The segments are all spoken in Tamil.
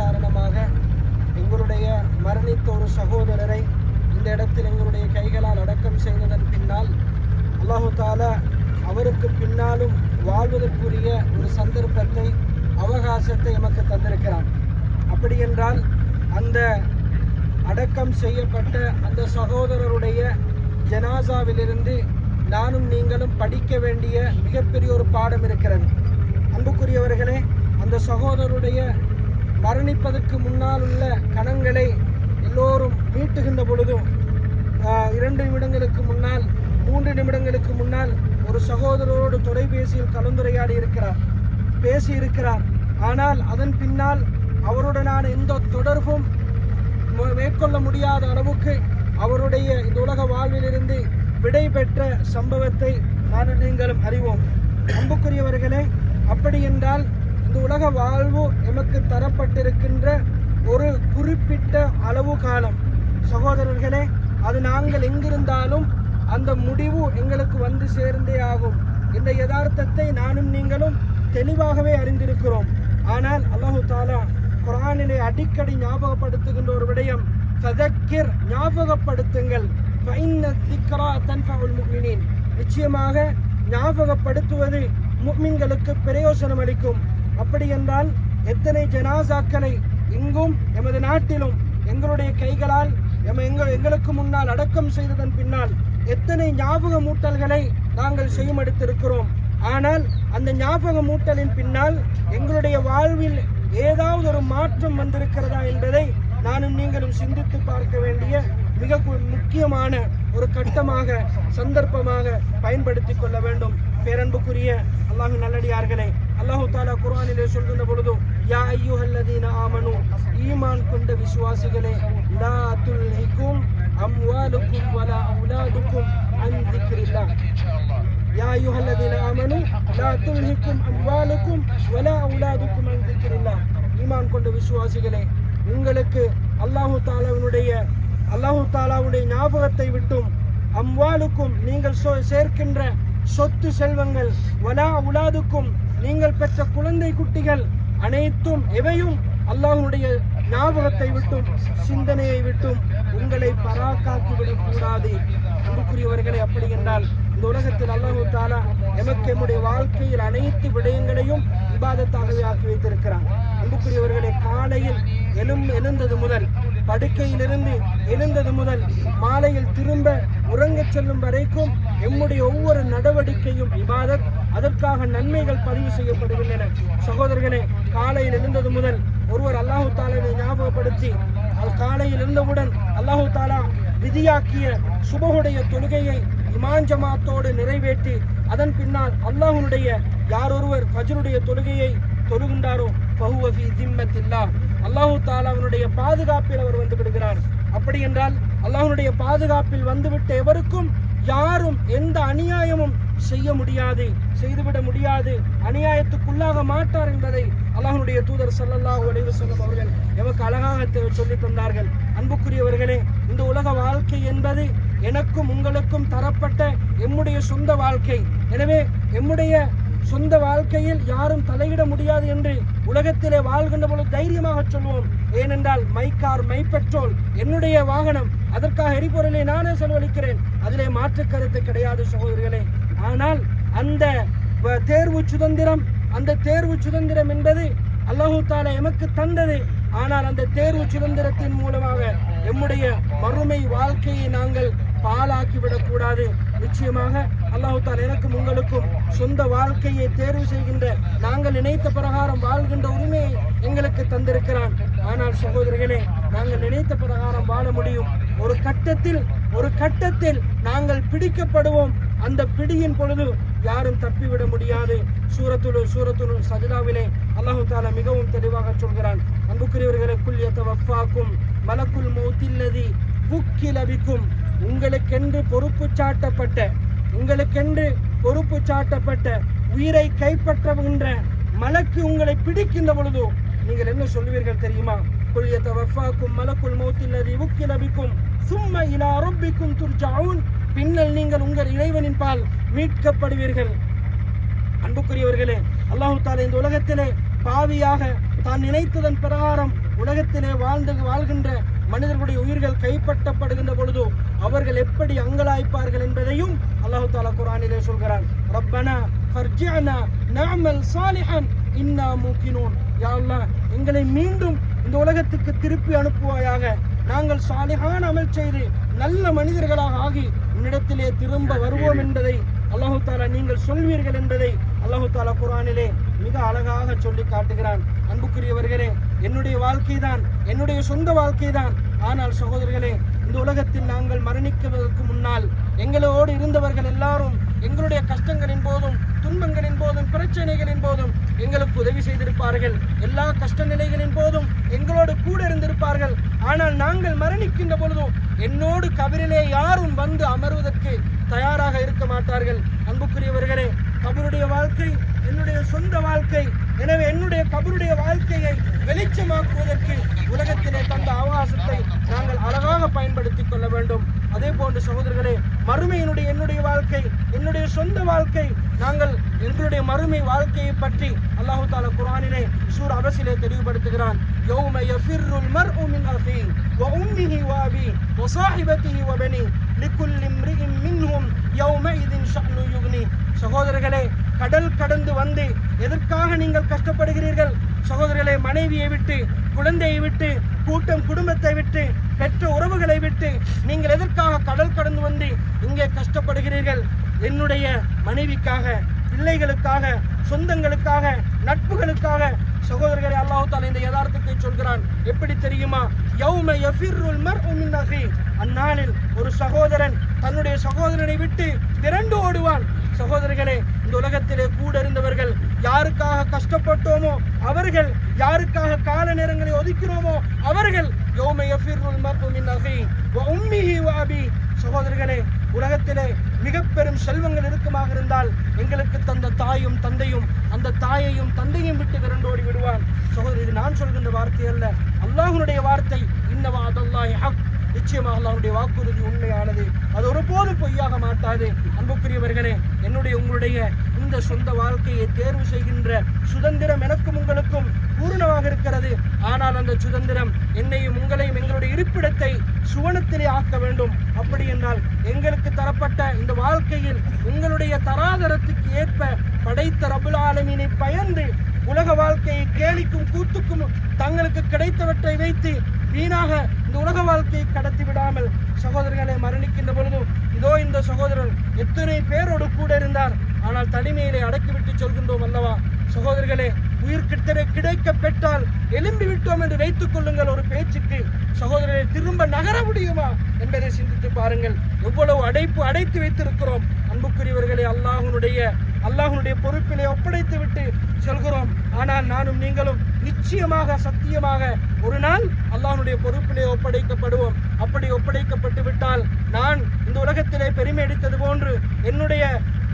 காரணமாக எங்களுடைய மரணித்த ஒரு சகோதரரை இந்த இடத்தில் எங்களுடைய கைகளால் அடக்கம் செய்ததன் பின்னால் அல்லாஹு தாலா அவருக்கு பின்னாலும் வாழ்வதற்குரிய ஒரு சந்தர்ப்பத்தை அவகாசத்தை எமக்கு தந்திருக்கிறான். அப்படி என்றால் அந்த அடக்கம் செய்யப்பட்ட அந்த சகோதரருடைய ஜனாசாவிலிருந்து நானும் நீங்களும் படிக்க வேண்டிய மிகப்பெரிய ஒரு பாடம் இருக்கிறது. அன்புக்குரியவர்களே அந்த சகோதரருடைய மரணிப்பதற்கு முன்னால் உள்ள கணங்களை எல்லோரும் மீட்டுகின்ற பொழுதும் இரண்டு நிமிடங்களுக்கு முன்னால் மூன்று நிமிடங்களுக்கு முன்னால் ஒரு சகோதரரோடு தொலைபேசியில் கலந்துரையாடி இருக்கிறார் பேசி இருக்கிறார். ஆனால் அதன் பின்னால் அவருடனான எந்த தொடர்பும் மேற்கொள்ள முடியாத அளவுக்கு அவருடைய இந்த உலக வாழ்விலிருந்து விடை பெற்ற சம்பவத்தை நான் நீங்களும் அறிவோம். அன்புக்குரியவர்களே அப்படி என்றால் இந்த உலக வாழ்வு எமக்கு தரப்பட்டிருக்கின்ற ஒரு குறிப்பிட்ட அளவு காலம். சகோதரர்களே அது நாங்கள் எங்கிருந்தாலும் அந்த முடிவு எங்களுக்கு வந்து சேர்ந்தே ஆகும். இந்த யதார்த்தத்தை நானும் நீங்களும் தெளிவாகவே அறிந்திருக்கிறோம். ஆனால் அல்லாஹு தாலா குரானிலே அடிக்கடி ஞாபகப்படுத்துகின்ற ஒரு விடயம் சதக்கிர் ஞாபகப்படுத்துங்கள். நிச்சயமாக ஞாபகப்படுத்துவது முக்மின்களுக்கு பிரயோசனம் அளிக்கும் அப்படி என்றால் எத்தனை ஜனாசாக்களை இங்கும் எமது நாட்டிலும் எங்களுடைய கைகளால் எம எங்கள் எங்களுக்கு முன்னால் அடக்கம் செய்ததன் பின்னால் எத்தனை ஞாபக மூட்டல்களை நாங்கள் செய்யுமெடுத்திருக்கிறோம் ஆனால் அந்த ஞாபக மூட்டலின் பின்னால் எங்களுடைய வாழ்வில் ஏதாவது ஒரு மாற்றம் வந்திருக்கிறதா என்பதை நானும் நீங்களும் சிந்தித்து பார்க்க வேண்டிய மிக முக்கியமான ஒரு கட்டமாக சந்தர்ப்பமாக பயன்படுத்தி கொள்ள வேண்டும். பேரன்புக்குரிய அல்லாஹு நல்லடியார்களே அல்லாஹு தாலா குரானிலே சொல்கின்ற பொழுது யா ஐயுஹல்லதீன ஆமனு ஈமான் கொண்ட விசுவாசிகளே லா துல்ஹிக்கும் அம்வாலுக்கும் வலா அவுலாதுக்கும் அன் திக்ரில்லா. யா ஐயுஹல்லதீன ஆமனு லா துல்ஹிக்கும் அம்வாலுக்கும் வலா அவுலாதுக்கும் அன் திக்ரில்லா. ஈமான் கொண்ட விசுவாசிகளே உங்களுக்கு அல்லாஹு தாலாவினுடைய அல்லாஹு தாலாவுடைய ஞாபகத்தை விட்டும் அம்வாலுக்கும் நீங்கள் சோ சேர்க்கின்ற சொத்து செல்வங்கள் வலா உலாதுக்கும் நீங்கள் பெற்ற குழந்தை குட்டிகள் அனைத்தும் எவையும் அல்லாஹனுடைய ஞாபகத்தை விட்டும் சிந்தனையை விட்டும் உங்களை பராக்காக்கி விடக்கூடாது அன்புக்குரியவர்களை அப்படி என்றால் இந்த உலகத்தில் அல்லாஹு தாலா எமக்கு எம்முடைய வாழ்க்கையில் அனைத்து விடயங்களையும் விவாதத்தாகவே ஆக்கி வைத்திருக்கிறான். அன்புக்குரியவர்களை காலையில் எழும் எழுந்தது முதல் படுக்கையிலிருந்து எழுந்தது முதல் மாலையில் திரும்ப உறங்கச் செல்லும் வரைக்கும் எம்முடைய ஒவ்வொரு நடவடிக்கையும் இபாதத் அதற்காக நன்மைகள் பதிவு செய்யப்படுகின்றன. சகோதரர்களே காலையில் எழுந்தது முதல் ஒருவர் அல்லாஹு தாலாவை ஞாபகப்படுத்தி அது காலையில் இருந்தவுடன் அல்லாஹு தாலா விதியாக்கிய சுபகுடைய தொழுகையை இமான் ஜமாத்தோடு நிறைவேற்றி அதன் பின்னால் அல்லாஹனுடைய யாரொருவர் ஃபஜருடைய தொழுகையை தொழுகின்றாரோ பகுவகி திம்மத்தில்லா. அல்லாஹு தாலாவினுடைய பாதுகாப்பில் அவர் வந்து விடுகிறார். அப்படி என்றால் அல்லாஹனுடைய பாதுகாப்பில் வந்துவிட்ட எவருக்கும் யாரும் எந்த அநியாயமும் செய்ய முடியாது செய்துவிட முடியாது அநியாயத்துக்குள்ளாக மாட்டார் என்பதை அல்லாஹனுடைய தூதர் சல்லல்லாஹ் அலைஹி வஸல்லம் அவர்கள் எமக்கு அழகாக சொல்லி சொல்லித் தந்தார்கள். அன்புக்குரியவர்களே இந்த உலக வாழ்க்கை என்பது எனக்கும் உங்களுக்கும் தரப்பட்ட எம்முடைய சொந்த வாழ்க்கை. எனவே எம்முடைய சொந்த வாழ்க்கையில் யாரும் தலையிட முடியாது என்று உலகத்திலே வாழ்கின்ற பொழுது தைரியமாக சொல்வோம். ஏனென்றால் மை கார் மை பெட்ரோல் என்னுடைய வாகனம் அதற்காக எரிபொருளை நானே செலவழிக்கிறேன். அதிலே மாற்று கருத்து கிடையாது சகோதரிகளே. ஆனால் அந்த வ- தேர்வு சுதந்திரம் அந்த தேர்வு சுதந்திரம் என்பது அல்லாஹு தாலா எமக்கு தந்தது. ஆனால் அந்த தேர்வு சுதந்திரத்தின் மூலமாக எம்முடைய மறுமை வாழ்க்கையை நாங்கள் பாலாக்கிவிடக்கூடாது நிச்சயமாக அல்லாஹால் எனக்கும் உங்களுக்கும் சொந்த வாழ்க்கையை தேர்வு செய்கின்ற நாங்கள் நினைத்த பிரகாரம் வாழ்கின்ற உரிமையை எங்களுக்கு தந்திருக்கிறான். ஆனால் சகோதரர்களே நாங்கள் நினைத்த பிரகாரம் வாழ முடியும். ஒரு கட்டத்தில் ஒரு கட்டத்தில் நாங்கள் பிடிக்கப்படுவோம். அந்த பிடியின் பொழுது யாரும் தப்பிவிட முடியாது. சூரத்துல் சூரத்துல் சஜிதாவிலே அல்லாஹு தாலா மிகவும் தெளிவாக சொல்கிறான். அன்புக்குரியவர்களை குல்யத்த வஃபாக்கும் மலக்குல் மௌத்தில்லதி புக்கிலபிக்கும் உங்களுக்கென்று பொறுப்பு சாட்டப்பட்ட உங்களுக்கென்று பொறுப்பு சாட்டப்பட்ட உயிரை கைப்பற்றுகின்ற மலக்கு உங்களை பிடிக்கின்ற பொழுது நீங்கள் என்ன சொல்லுவீர்கள் தெரியுமா? குல்யத்த வஃபாக்கும் மலக்குள் மௌத்தில்லதி புக்கிலபிக்கும் சும்ம இலா ரப்பிக்கும் துர்ஜாவுன் பின்னல் நீங்கள் உங்கள் இறைவனின் பால் மீட்கப்படுவீர்கள். அன்புக்குரியவர்களே அல்லாஹு தாலா இந்த உலகத்திலே பாவியாக தான் நினைத்ததன் பிரகாரம் உலகத்திலே வாழ்ந்து வாழ்கின்ற மனிதர்களுடைய உயிர்கள் கைப்பற்றப்படுகின்ற பொழுது அவர்கள் எப்படி அங்கலாய்ப்பார்கள் என்பதையும் அல்லாஹு தாலா குரானிலே சொல்கிறான். ரப்பனா ஃபர்ஜிஅனா நஅமல் சாலிஹன் இன்னா மூக்கினோன். யா அல்லாஹ் எங்களை மீண்டும் இந்த உலகத்துக்கு திருப்பி அனுப்புவாயாக. நாங்கள் சாலிஹான் அமல் செய்து நல்ல மனிதர்களாக ஆகி உன்னிடத்திலே திரும்ப வருவோம் என்பதை அல்லாஹு தாலா நீங்கள் சொல்வீர்கள் என்பதை அல்லாஹு தாலா குரானிலே மிக அழகாக சொல்லி காட்டுகிறான். அன்புக்குரியவர்களே என்னுடைய வாழ்க்கை தான் என்னுடைய சொந்த வாழ்க்கை தான் ஆனால் சகோதரர்களே இந்த உலகத்தில் நாங்கள் மரணிக்குவதற்கு முன்னால் எங்களோடு இருந்தவர்கள் எல்லாரும் எங்களுடைய கஷ்டங்களின் போதும் துன்பங்களின் போதும் பிரச்சனைகளின் போதும் எங்களுக்கு உதவி செய்திருப்பார்கள். எல்லா கஷ்ட நிலைகளின் போதும் எங்களோடு கூட இருந்திருப்பார்கள். ஆனால் நாங்கள் மரணிக்கின்ற பொழுதும் என்னோடு கபிரிலே யாரும் வந்து அமர்வதற்கு தயாராக இருக்க மாட்டார்கள். அன்புக்குரியவர்களே கபருடைய வாழ்க்கை என்னுடைய சொந்த வாழ்க்கை எனவே என்னுடைய கபருடைய வாழ்க்கையை வெளிச்சமாக்குவதற்கு உலகத்திலே தந்த அவகாசத்தை நாங்கள் அழகாக பயன்படுத்திக் கொள்ள வேண்டும் அதே போன்று சகோதரர்களே மறுமையினுடைய என்னுடைய வாழ்க்கை என்னுடைய சொந்த வாழ்க்கை நாங்கள் எங்களுடைய மறுமை வாழ்க்கையை பற்றி அல்லாஹு தாலா குரானிலே சூர் அபசிலே தெளிவுபடுத்துகிறான் يوم يفر المرء من أخيه وأمه وأبيه وصاحبته وبنيه لكل امرئ منهم يومئذ شأن يغني சகோதரர்களே கடல் கடந்து வந்து எதற்காக நீங்கள் கஷ்டப்படுகிறீர்கள்? சகோதரர்களே மனைவியை விட்டு குழந்தையை விட்டு கூட்டம் குடும்பத்தை விட்டு பெற்ற உறவுகளை விட்டு நீங்கள் எதற்காக கடல் கடந்து வந்து இங்கே கஷ்டப்படுகிறீர்கள்? என்னுடைய மனைவிக்காக பிள்ளைகளுக்காக சொந்தங்களுக்காக நட்புகளுக்காக சகோதரர்களை அல்லாஹால இந்த யதார்த்தத்தை சொல்கிறான். எப்படி தெரியுமா? யௌம யஃபிர்ருல் மர்உ அஹி அந்நாளில் ஒரு சகோதரன் தன்னுடைய சகோதரனை விட்டு திரண்டு ஓடுவான். சகோதரர்களே இந்த உலகத்திலே கூட இருந்தவர்கள் யாருக்காக கஷ்டப்பட்டோமோ அவர்கள் யாருக்காக கால நேரங்களை ஒதுக்கிறோமோ அவர்கள் யௌம யஃபிர்ருல் மர்உ மின் உம்மிஹி சகோதரர்களே உலகத்திலே மிக பெரும் செல்வங்கள் இருக்குமாக இருந்தால் எங்களுக்கு தந்த தாயும் தந்தையும் அந்த தாயையும் தந்தையும் விட்டு விரண்டோடி விடுவான். சகோதரி இது நான் சொல்கின்ற வார்த்தை அல்ல. அல்லாஹ்வுடைய வார்த்தை இன்னவா அதல்லாஹ் ஹக் நிச்சயமாக அவருடைய வாக்குறுதி உண்மையானது. அது ஒருபோதும் பொய்யாக மாட்டாது. அன்புக்குரியவர்களே என்னுடைய உங்களுடைய இந்த சொந்த வாழ்க்கையை தேர்வு செய்கின்ற சுதந்திரம் எனக்கும் உங்களுக்கும் பூரணமாக இருக்கிறது. ஆனால் அந்த சுதந்திரம் என்னையும் உங்களையும் எங்களுடைய இருப்பிடத்தை சுவனத்திலே ஆக்க வேண்டும். அப்படி என்றால் எங்களுக்கு தரப்பட்ட இந்த வாழ்க்கையில் உங்களுடைய தராதரத்துக்கு ஏற்ப படைத்த ரபுல் ஆலமீனை பயந்து உலக வாழ்க்கையை கேலிக்கும் கூத்துக்கும் தங்களுக்கு கிடைத்தவற்றை வைத்து வீணாக இந்த உலக வாழ்க்கையை கடத்தி விடாமல் சகோதரர்களை மரணிக்கின்ற பொழுதும் இதோ இந்த சகோதரர் எத்தனை பேரோடு கூட இருந்தார். ஆனால் தனிமையிலே அடக்கிவிட்டு சொல்கின்றோம் அல்லவா? சகோதரர்களே உயிர் கிட்டரை கிடைக்க பெற்றால் எலும்பி விட்டோம் என்று வைத்துக் கொள்ளுங்கள். ஒரு பேச்சுக்கு திரும்ப நகர முடியுமா என்பதை சிந்தித்து பாருங்கள். எவ்வளவு அடைப்பு அடைத்து வைத்திருக்கிறோம். அன்புக்குரியவர்களை அல்லாஹனுடைய அல்லாஹனுடைய பொறுப்பிலே ஒப்படைத்து விட்டு செல்கிறோம். ஆனால் நானும் நீங்களும் நிச்சயமாக சத்தியமாக ஒரு நாள் அல்லாஹனுடைய பொறுப்பிலே ஒப்படைக்கப்படுவோம். அப்படி ஒப்படைக்கப்பட்டு விட்டால் நான் இந்த உலகத்திலே பெருமை அடித்தது போன்று என்னுடைய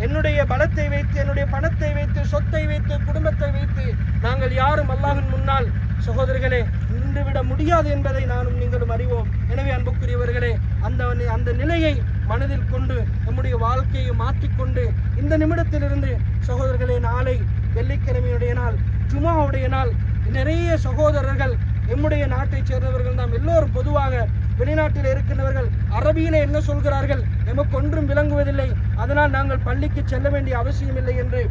என்னுடைய பலத்தை வைத்து என்னுடைய பணத்தை வைத்து சொத்தை வைத்து குடும்பத்தை வைத்து நாங்கள் யாரும் அல்லாவின் முன்னால் சகோதரர்களே நின்றுவிட முடியாது என்பதை நானும் நீங்களும் அறிவோம். எனவே அன்புக்குரியவர்களே அந்த அந்த நிலையை மனதில் கொண்டு நம்முடைய வாழ்க்கையை மாற்றிக்கொண்டு இந்த நிமிடத்திலிருந்து சகோதரர்களே நாளை வெள்ளிக்கிழமையுடைய நாள் ஜுமாவுடைய நாள் நிறைய சகோதரர்கள் எம்முடைய நாட்டைச் சேர்ந்தவர்கள் நாம் எல்லோரும் பொதுவாக வெளிநாட்டில் இருக்கின்றவர்கள் அரபியிலே என்ன சொல்கிறார்கள்? எமக்கு ஒன்றும் விளங்குவதில்லை. அதனால் நாங்கள் பள்ளிக்கு செல்ல வேண்டிய அவசியம் இல்லை என்று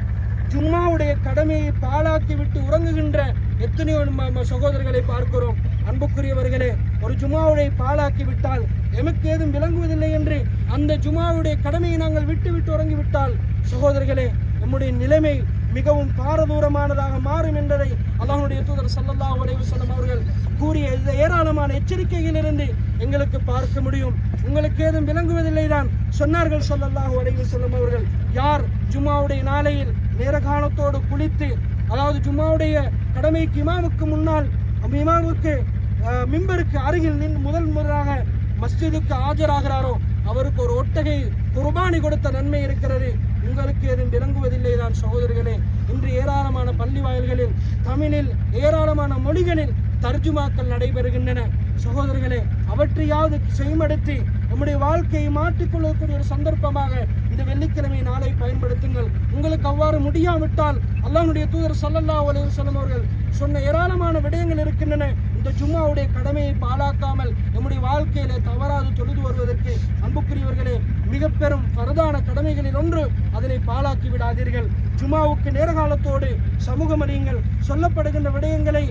ஜும்மாவுடைய கடமையை பாழாக்கி விட்டு உறங்குகின்ற எத்தனையோ ம- சகோதரர்களை பார்க்கிறோம். அன்புக்குரியவர்களே ஒரு ஜுமாவுடைய பாழாக்கி விட்டால் எமக்கு ஏதும் விளங்குவதில்லை என்று அந்த ஜும்மாவுடைய கடமையை நாங்கள் விட்டு விட்டு உறங்கிவிட்டால் சகோதரர்களே நம்முடைய நிலைமை மிகவும் பாரதூரமானதாக மாறும் என்பதை அல்லாஹனுடைய தூதர் சல்லல்லா அலைஹி சொல்லும் அவர்கள் கூறிய இந்த ஏராளமான எச்சரிக்கையிலிருந்து எங்களுக்கு பார்க்க முடியும். உங்களுக்கு ஏதும் விளங்குவதில்லை தான் சொன்னார்கள் ஸல்லல்லாஹு அலைஹி சொல்லும் அவர்கள். யார் ஜும்மாவுடைய நாளையில் நேரகாலத்தோடு குளித்து அதாவது ஜும்மாவுடைய கடமைக்கு இமாமுக்கு முன்னால் இமாவுக்கு இமாமுக்கு மிம்பருக்கு அருகில் நின் முதல் முதலாக மஸ்ஜிதுக்கு ஆஜராகிறாரோ அவருக்கு ஒரு ஒட்டகை குர்பானி கொடுத்த நன்மை இருக்கிறது. உங்களுக்கு எதுவும் விளங்குவதில்லை தான் சகோதரர்களே. இன்று ஏராளமான பள்ளி வாயில்களில் தமிழில் ஏராளமான மொழிகளில் தர்ஜுமாக்கள் நடைபெறுகின்றன. சகோதரர்களே அவற்றையாவது செய்மடுத்தி நம்முடைய வாழ்க்கையை மாற்றிக்கொள்ளக்கூடிய ஒரு சந்தர்ப்பமாக இந்த வெள்ளிக்கிழமை நாளை பயன்படுத்துங்கள். உங்களுக்கு அவ்வாறு முடியாவிட்டால் அல்லாஹ்வுடைய தூதர் சல்லல்லா அலைஹி அவர்கள் சொன்ன ஏராளமான விடயங்கள் இருக்கின்றன. இந்த ஜும்மாவுடைய கடமையை பாழாக்காமல் நம்முடைய வாழ்க்கையில வாழ்க்கையிலே தவறாது தொழுது வருவதற்கு அன்புக்குரியவர்களே மிக பெரும் பரதான கடமைகளில் ஒன்று அதனை பாலாக்கி விடாதீர்கள். ஜுமாவுக்கு நேரகாலத்தோடு சமூகம் அறியுங்கள் சொல்லப்படுகின்ற விடயங்களை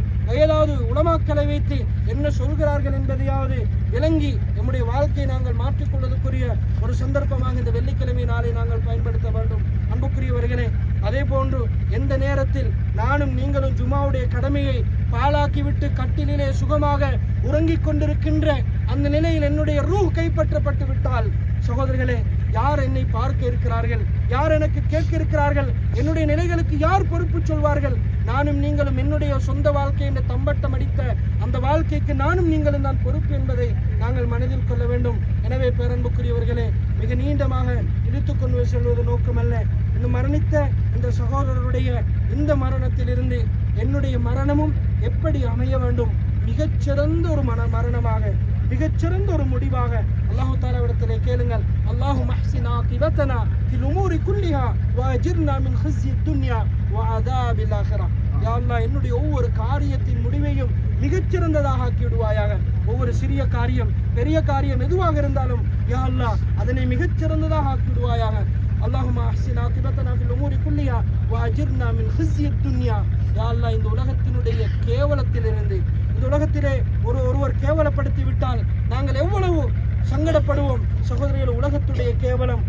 ஏதாவது உலமாக்களை வைத்து என்ன சொல்கிறார்கள் என்பதையாவது விளங்கி நம்முடைய வாழ்க்கையை நாங்கள் மாற்றிக்கொள்வதற்குரிய ஒரு சந்தர்ப்பமாக இந்த வெள்ளிக்கிழமை நாளை நாங்கள் பயன்படுத்த வேண்டும். அன்புக்குரியவர்களே அதே போன்று எந்த நேரத்தில் நானும் நீங்களும் ஜுமாவுடைய கடமையை பாழாக்கிவிட்டு கட்டிலே சுகமாக உறங்கிக் கொண்டிருக்கின்ற அந்த நிலையில் என்னுடைய ரூ கைப்பற்றப்பட்டு விட்டால் சகோதரர்களே யார் என்னை பார்க்க இருக்கிறார்கள்? யார் எனக்கு கேட்க இருக்கிறார்கள்? என்னுடைய நிலைகளுக்கு யார் பொறுப்பு சொல்வார்கள்? நானும் நீங்களும் என்னுடைய சொந்த வாழ்க்கை என்ற தம்பட்டம் அடித்த அந்த வாழ்க்கைக்கு நானும் நீங்களும் தான் பொறுப்பு என்பதை நாங்கள் மனதில் கொள்ள வேண்டும். எனவே பேரன்புக்குரியவர்களே மிக நீண்டமாக இழுத்துக்கொண்டு செல்வது நோக்கமல்ல. இந்த மரணித்த இந்த சகோதரருடைய இந்த மரணத்திலிருந்து என்னுடைய மரணமும் எப்படி அமைய வேண்டும்? மிகச்சிறந்த ஒரு மன மரணமாக மிகச்சிறந்த ஒரு முடிவாக அல்லாஹு தாலாவிடத்திலே கேளுங்கள். அல்லாஹு மஹ்சினா கிபத்தனா தில் உமூரி குல்லிஹா வா ஜிர்னா மின் ஹிஸ்ஸி துன்யா வா அதா பில் ஆஹிரா யா என்னுடைய ஒவ்வொரு காரியத்தின் முடிவையும் மிகச்சிறந்ததாக ஆக்கிவிடுவாயாக. ஒவ்வொரு சிறிய காரியம் பெரிய காரியம் எதுவாக இருந்தாலும் யா அல்லா அதனை மிகச்சிறந்ததாக ஆக்கிவிடுவாயாக. اللهم احسن عاقبتنا في الامور குல்லியா واجرنا من خزي துன்யா. يا الله இந்த உலகத்தினுடைய கேவலத்திலிருந்து இந்த உலகத்திலே ஒரு ஒருவர் கேவலப்படுத்தி விட்டால் நாங்கள் எவ்வளவு சங்கடப்படுவோம்? சகோதரிகள் உலகத்துடைய கேவலம்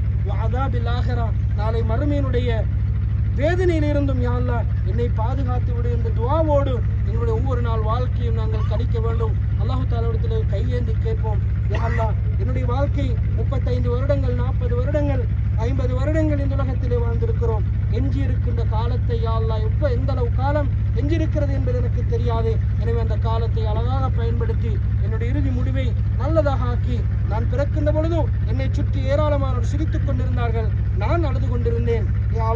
அதாபில் ஆகரா நாளை மறுமையினுடைய வேதனையிலிருந்தும் யாழ்லா என்னை பாதுகாத்து விடு என்ற துவாவோடு எங்களுடைய ஒவ்வொரு நாள் வாழ்க்கையும் நாங்கள் கழிக்க வேண்டும். அல்லாஹு தாலாவிடத்தில் கையேந்தி கேட்போம். யாழ்லா என்னுடைய வாழ்க்கை முப்பத்தைந்து வருடங்கள் நாற்பது வருடங்கள் ஐம்பது வருடங்கள் இந்த உலகத்திலே வாழ்ந்திருக்கிறோம். எஞ்சி இருக்கின்ற காலத்தை யாழ்லா எப்போ எந்த அளவு காலம் எஞ்சிருக்கிறது என்பது எனக்கு தெரியாது. எனவே அந்த காலத்தை அழகாக பயன்படுத்தி என்னுடைய இறுதி முடிவை நல்லதாக ஆக்கி நான் பிறக்கின்ற பொழுதும் என்னை சுற்றி ஏராளமானோர் சிரித்துக் கொண்டிருந்தார்கள். நான் அழுது கொண்டிருந்தேன். யா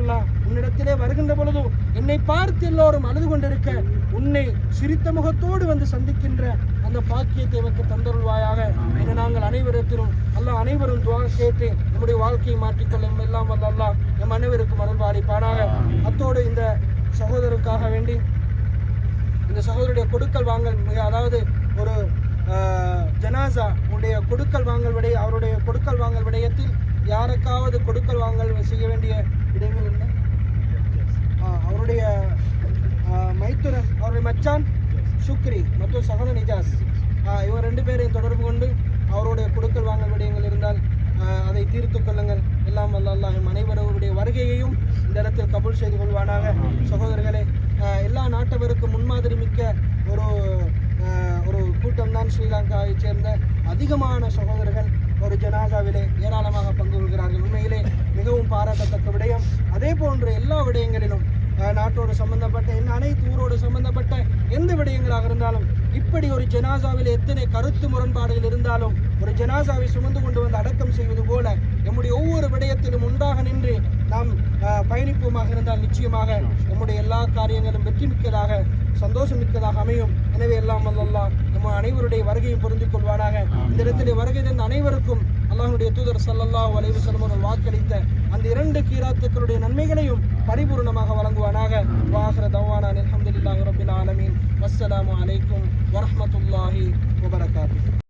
உன்னிடத்திலே வருகின்ற பொழுதும் என்னை பார்த்து எல்லோரும் அழுது கொண்டிருக்க உன்னை சிரித்த முகத்தோடு வந்து சந்திக்கின்ற அந்த பாக்கியத்தை எனக்கு தந்தருள்வாயாக. என நாங்கள் அனைவரிடத்திலும் அல்ல அனைவரும் துவா கேட்டு நம்முடைய வாழ்க்கையை மாற்றிக்கொள்ள எல்லாம் வல்ல அல்லாஹ் நம் அனைவருக்கும் அருள்வாளிப்பானாக அத்தோடு இந்த சகோதரருக்காக வேண்டி இந்த சகோதரருடைய கொடுக்கல் வாங்கல் மிக அதாவது ஒரு ஜனாசா உடைய கொடுக்கல் வாங்கல் விடய அவருடைய கொடுக்கல் வாங்கல் விடயத்தில் யாருக்காவது கொடுக்கல் வாங்கல் செய்ய வேண்டிய விடயங்கள் என்ன? அவருடைய மைத்துரன் அவருடைய மச்சான் சுக்ரி மற்றும் சஹன நிஜாஸ். இவர் ரெண்டு பேரையும் தொடர்பு கொண்டு அவருடைய கொடுக்கல் வாங்கல் விடயங்கள் இருந்தால் அதை தீர்த்து கொள்ளுங்கள். எல்லாம் வல்ல அனைவருடைய வருகையையும் இந்த இடத்தில் கபூல் செய்து கொள்வானாக. சகோதரர்களே எல்லா நாட்டவருக்கும் முன்மாதிரி மிக்க ஒரு ஒரு கூட்டம் தான் ஸ்ரீலங்காவைச் சேர்ந்த அதிகமான சகோதரர்கள் ஒரு ஜனாசாவிலே ஏராளமாக பங்கு கொள்கிறார்கள். உண்மையிலே மிகவும் பாராட்டத்தக்க விடயம். அதே போன்று எல்லா விடயங்களிலும் நாட்டோடு சம்பந்தப்பட்ட என்ன அனைத்து ஊரோடு சம்பந்தப்பட்ட எந்த விடயங்களாக இருந்தாலும் இப்படி ஒரு ஜனாசாவில் எத்தனை கருத்து முரண்பாடுகள் இருந்தாலும் ஒரு ஜனாசாவை சுமந்து கொண்டு வந்து அடக்கம் செய்வது போல நம்முடைய ஒவ்வொரு விடயத்திலும் உண்டாக நின்று நாம் பயணிப்போமாக இருந்தால் நிச்சயமாக நம்முடைய எல்லா காரியங்களும் வெற்றி மிக்கதாக சந்தோஷம் மிக்கதாக அமையும். எனவே எல்லாம் வல்லல்லாஹ் நம்ம அனைவருடைய வருகையும் பொருந்திக் கொள்வானாக. இந்த இடத்திலே வருகை தந்த அனைவருக்கும் அல்லாஹுடைய தூதர் சல்லல்லாஹ் அலைஹி வஸல்லம் வாக்களித்த அந்த இரண்டு கீராத்துக்களுடைய நன்மைகளையும் பரிபூர்ணமாக வழங்குவானாக. வாஹர தவானான் அல்ஹம்துலில்லாஹி ரப்பில் ஆலமீன். வஸ்ஸலாமு அலைக்கும் வரமத்துல்லாஹி வபரகாத்து